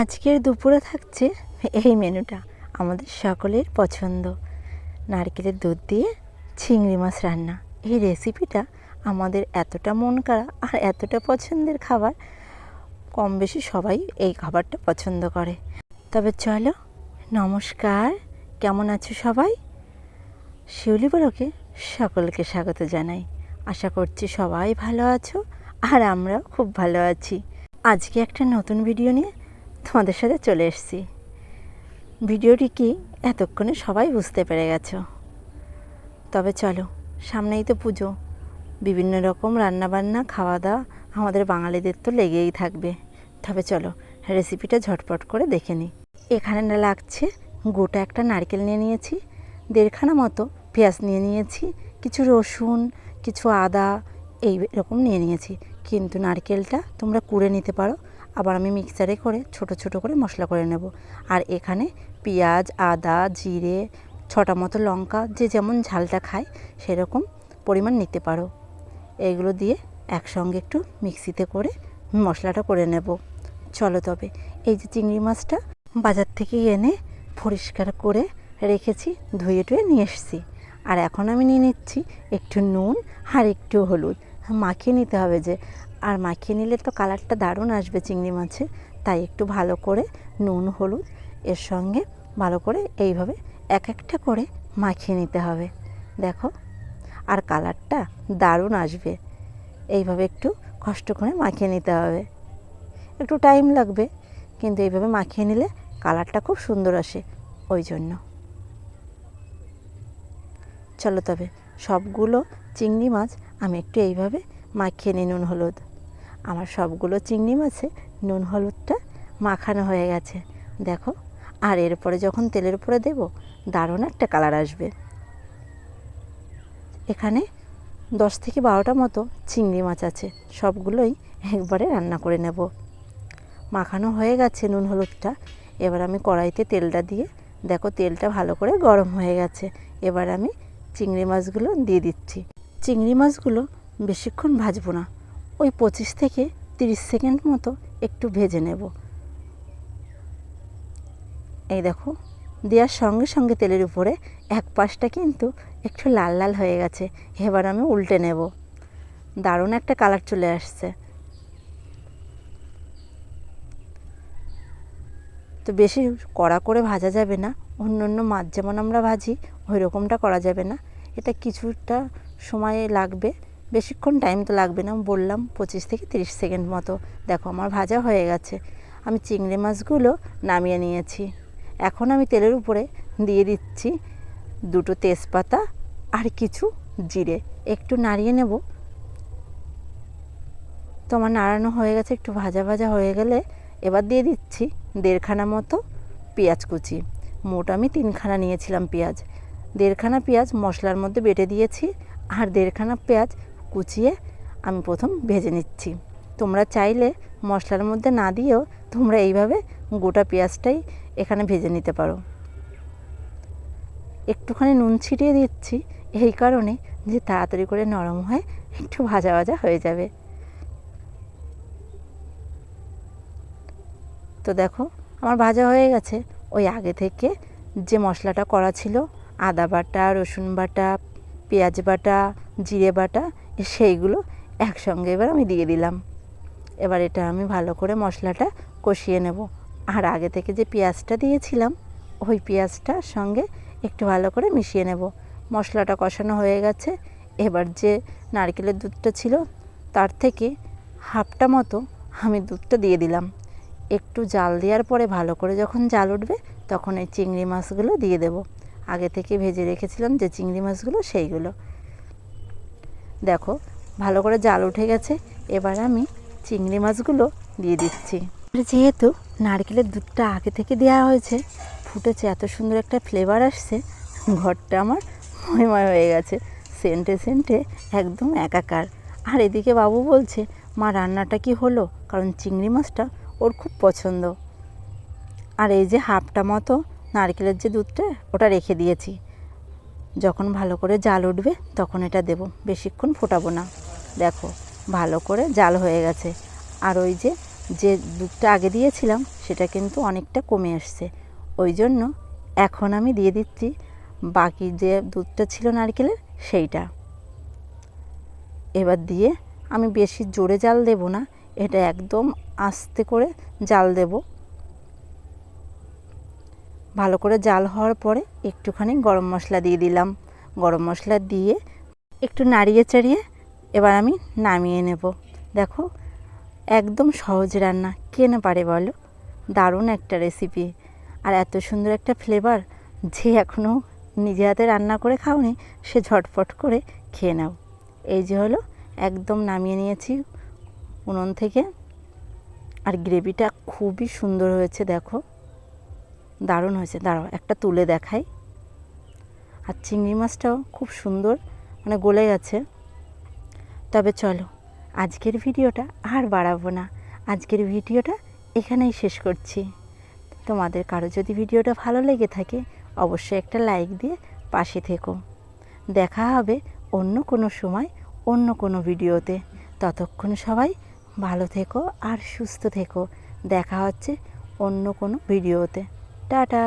আজকের দুপুরে থাকছে এই মেনুটা, আমাদের সকলের পছন্দ। নারকেলের দুধ দিয়ে চিংড়ি মাছ রান্না। এই রেসিপিটা আমাদের এতটা মন করা আর এতটা পছন্দের খাবার কম বেশি সবাই এই খাবারটা পছন্দ করে। তবে চলো, নমস্কার, কেমন আছো সবাই? শিউলি বড়কে সকলকে স্বাগত জানাই। আশা করছি সবাই ভালো আছো আর আমরাও খুব ভালো আছি। আজকে একটা নতুন ভিডিও নিয়ে তোমাদের সাথে চলে এসেছি। ভিডিওটি কি? এতক্ষণে সবাই বুঝতে পেরে গেছো। তবে চলো, সামনেই তো পুজো। বিভিন্ন রকম রান্নাবান্না খাওয়া দাওয়া আমাদের বাঙালিদের তো লেগেই থাকবে। তবে চলো রেসিপিটা ঝটপট করে দেখে নিই। এখানে না লাগছে গোটা একটা নারকেল নিয়ে নিয়েছি, দেড়খানা মতো পেঁয়াজ নিয়ে নিয়েছি, কিছু রসুন, কিছু আদা, এই রকম নিয়ে নিয়েছি। কিন্তু নারকেলটা তোমরা কুড়ে নিতে পারো আবার আমি মিক্সারে করে ছোট ছোট করে মশলা করে নেব। আর এখানে পেঁয়াজ, আদা, জিরে, ছটা মতো লঙ্কা, যে যেমন ঝালটা খায় সেরকম পরিমাণ নিতে পারো। এইগুলো দিয়ে একসঙ্গে একটু মিক্সিতে করে মশলাটা করে নেব। চলো তবে, এই যে চিংড়ি মাছটা বাজার থেকে এনে পরিষ্কার করে রেখেছি, ধুয়ে টুয়ে নিয়ে এসেছি। আর এখন আমি নিয়ে নিচ্ছি একটু নুন আর একটু হলুদ। মাখিয়ে নিতে হবে যে আর মাখিয়ে নিলে তো কালারটা দারুণ আসবে চিংড়ি মাছে, তাই একটু ভালো করে নুন, হলুদ এর সঙ্গে ভালো করে এইভাবে এক একটা করে মাখিয়ে নিতে হবে। দেখো, আর কালারটা দারুণ আসবে। এইভাবে একটু কষ্ট করে মাখিয়ে নিতে হবে। একটু টাইম লাগবে, কিন্তু এইভাবে মাখিয়ে নিলে কালারটা খুব সুন্দর আসে, ওই জন্য। চলো তবে সবগুলো চিংড়ি মাছ আমি একটু এইভাবে মাখিয়ে নিই নুন, হলুদ। আমার সবগুলো চিংড়ি মাছে নুন, হলুদটা মাখানো হয়ে গেছে। দেখো, আর এরপরে যখন তেলের উপরে দেব, দারুণ একটা কালার আসবে। এখানে দশ থেকে বারোটা মতো চিংড়ি মাছ আছে। সবগুলোই একবারে রান্না করে নেব। মাখানো হয়ে গেছে নুন, হলুদটা। এবার আমি কড়াইতে তেলটা দিয়ে, দেখো তেলটা ভালো করে গরম হয়ে গেছে। এবার আমি চিংড়ি মাছগুলো দিয়ে দিচ্ছি। চিংড়ি মাছগুলো বেশিক্ষণ ভাজবো না। ওই পঁচিশ থেকে তিরিশ সেকেন্ড মতো একটু ভেজে নেব। এই দেখো, দেওয়ার সঙ্গে সঙ্গে তেলের উপরে এক পাশটা কিন্তু একটু লাল লাল হয়ে গেছে। এবার আমি উল্টে নেব। দারুণ একটা কালার চলে আসছে। তো বেশি কড়া করে ভাজা যাবে না, অন্য অন্য মাছ যেমন আমরা ভাজি, ওই রকমটা করা যাবে না। এটা কিছুটা সময় লাগবে। বেশিক্ষণ টাইম তো লাগবে না বললাম পঁচিশ থেকে তিরিশ সেকেন্ড মতো। দেখো আমার ভাজা হয়ে গেছে। আমি চিংড়ি মাছগুলো নামিয়ে নিয়েছি। এখন আমি তেলের উপরে দিয়ে দিচ্ছি দুটো তেজপাতা আর কিছু জিরে। একটু নাড়িয়ে নেব। তো আমার নাড়ানো হয়ে গেছে, একটু ভাজা ভাজা হয়ে গেলে এবার দিয়ে দিচ্ছি দেড়খানা মতো পেঁয়াজ কুচি। মোট আমি তিনখানা নিয়েছিলাম পেঁয়াজ। দেড়খানা পেঁয়াজ মশলার মধ্যে বেটে দিয়েছি আর দেড়খানা পেঁয়াজ কুচিয়ে আমি প্রথম ভেজে নিচ্ছি। তোমরা চাইলে মশলার মধ্যে না দিয়েও তোমরা এইভাবে গোটা পেঁয়াজটাই এখানে ভেজে নিতে পারো। একটুখানি নুন ছিটিয়ে দিচ্ছি, এই কারণে যে তাড়াতাড়ি করে নরম হয়, একটু ভাজা ভাজা হয়ে যাবে। তো দেখো, আমার ভাজা হয়ে গেছে। ওই আগে থেকে যে মশলাটা করা ছিল, আদা বাটা, রসুন বাটা পেঁয়াজ বাটা, জিরে বাটা, সেইগুলো একসঙ্গে এবার আমি দিয়ে দিলাম। এবার এটা আমি ভালো করে মশলাটা কষিয়ে নেব। আর আগে থেকে যে পেঁয়াজটা দিয়েছিলাম, ওই পেঁয়াজটার সঙ্গে একটু ভালো করে মিশিয়ে নেব। মশলাটা কষানো হয়ে গেছে। এবার যে নারকেলের দুধটা ছিল, তার থেকে হাফটা মতো আমি দুধটা দিয়ে দিলাম। একটু জাল দেওয়ার পরে ভালো করে যখন জাল উঠবে, তখন এই চিংড়ি মাছগুলো দিয়ে দেব। আগে থেকে ভেজে রেখেছিলাম যে চিংড়ি মাছগুলো সেইগুলো। দেখো, ভালো করে জাল উঠে গেছে। এবার আমি চিংড়ি মাছগুলো দিয়ে দিচ্ছি। যেহেতু নারকেলের দুধটা আগে থেকে দেওয়া হয়েছে, ফুটেছে, এত সুন্দর একটা ফ্লেভার আসছে, ঘরটা আমার ময়ময় হয়ে গেছে। সেন্টে সেন্টে একদম একাকার। আর এদিকে বাবু বলছে, মা, রান্নাটা কি হলো? কারণ চিংড়ি মাছটা ওর খুব পছন্দ। আর এই যে হাফটা মতো নারকেলের যে দুধটা, ওটা রেখে দিয়েছি। যখন ভালো করে জাল উঠবে, তখন এটা দেব। বেশিক্ষণ ফোটাবো না। দেখো, ভালো করে জাল হয়ে গেছে। আর ওই যে যে দুধটা আগে দিয়েছিলাম, সেটা কিন্তু অনেকটা কমে আসছে। ওই জন্য এখন আমি দিয়ে দিচ্ছি বাকি যে দুধটা ছিল নারকেলের, সেইটা। এবার দিয়ে আমি বেশি জোরে জাল দেব না। এটা একদম আস্তে করে জাল দেব। ভালো করে জাল হওয়ার পরে একটুখানি গরম মশলা দিয়ে দিলাম। গরম মশলা দিয়ে একটু নাড়িয়ে চাড়িয়ে এবার আমি নামিয়ে নেব। দেখো, একদম সহজ রান্না কে না পারে বলো? দারুণ একটা রেসিপি আর এত সুন্দর একটা ফ্লেভার যে এখনও নিজে হাতে রান্না করে খাওনি, সে ঝটপট করে খেয়ে নাও। এই যে হলো, একদম নামিয়ে নিয়েছি উনুন থেকে। আর গ্রেভিটা খুবই সুন্দর হয়েছে, দেখো। দারুণ হয়েছে। দাঁড়াও, একটা তুলে দেখাই। আর চিংড়ি মাছটাও খুব সুন্দর মানে গলে গেছে। তবে চলো, আজকের ভিডিওটা আর বাড়াবো না। আজকের ভিডিওটা এখানেই শেষ করছি। তোমাদের কারও যদি ভিডিওটা ভালো লেগে থাকে, অবশ্যই একটা লাইক দিয়ে পাশে থেকো। দেখা হবে অন্য কোনো সময়, অন্য কোনো ভিডিওতে। ততক্ষণ সবাই ভালো থেকো আর সুস্থ থেকো। দেখা হচ্ছে অন্য কোনো ভিডিওতে। টাটা